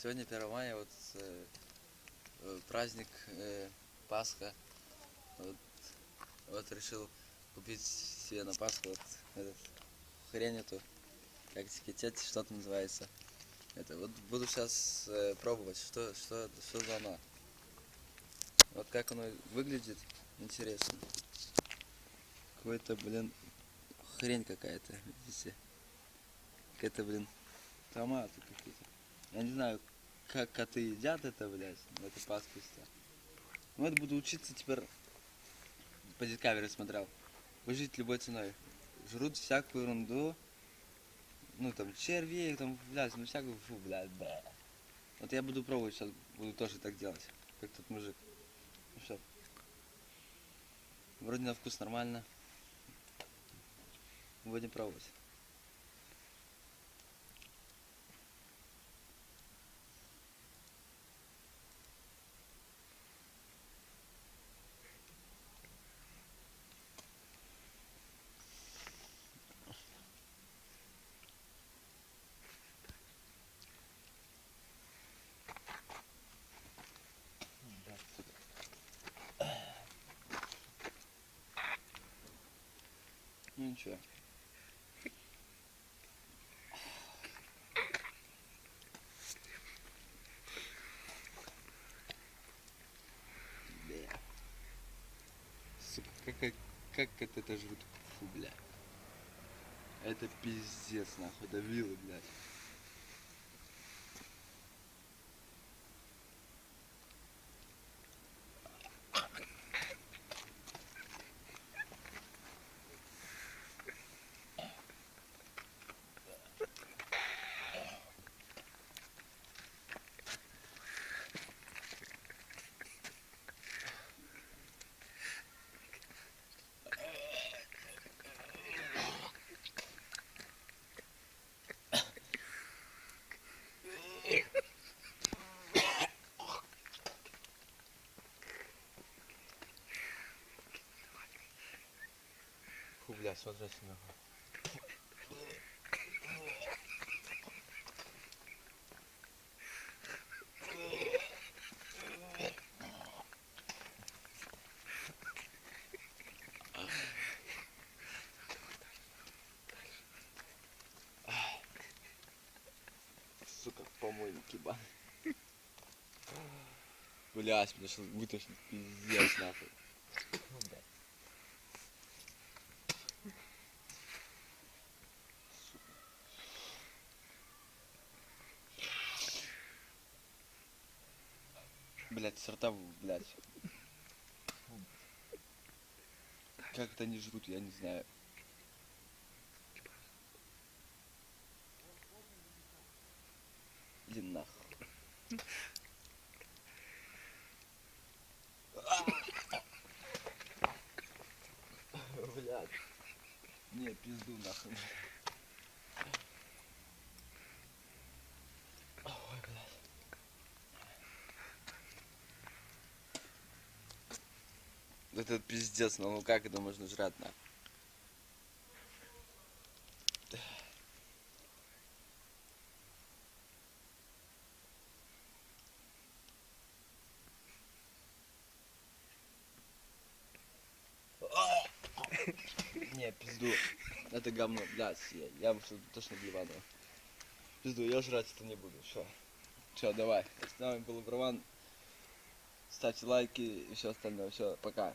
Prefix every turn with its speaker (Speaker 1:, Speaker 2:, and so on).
Speaker 1: Сегодня 1 мая, вот э, э, праздник э, Пасха. Вот, вот решил купить себе на Пасху вот этот хрень эту, как тетя, что-то называется. Это вот буду сейчас пробовать, что, что, что за оно. Вот как оно выглядит, интересно. Какой-то, блин, хрень какая-то, видите? Какая-то, блин, томаты какие-то. Я не знаю, как коты едят это, блядь, это пасквиста. Ну, это буду учиться теперь, по дискавере смотрел, выжить любой ценой. Жрут всякую ерунду, ну, там, червей, там, блядь, ну, всякую, фу, блядь, бля. Вот я буду пробовать сейчас, буду тоже так делать, как тот мужик. Ну, все. Вроде на вкус нормально. Будем пробовать. Ну ничего. Бля. Сука, как, как, это, это жрут? Фу, бля. Это пиздец, нахуй, вилы, блядь. Бля, смотрите нахуй. Сука, помойник ебан. Блядь, меня сейчас вытащит пиздец нахуй. Блять, сорта, блять. Как это они жрут, я не знаю. Иди нахуй. Блядь. Не, пизду нахуй. Это пиздец, ну как это можно жрать на? Не, пизду. Это говно, блядь, я, я что точно блевану. Пизду, я жрать это не буду, все. Все, давай. С нами был Браван. Ставьте лайки и все остальное. Все, пока.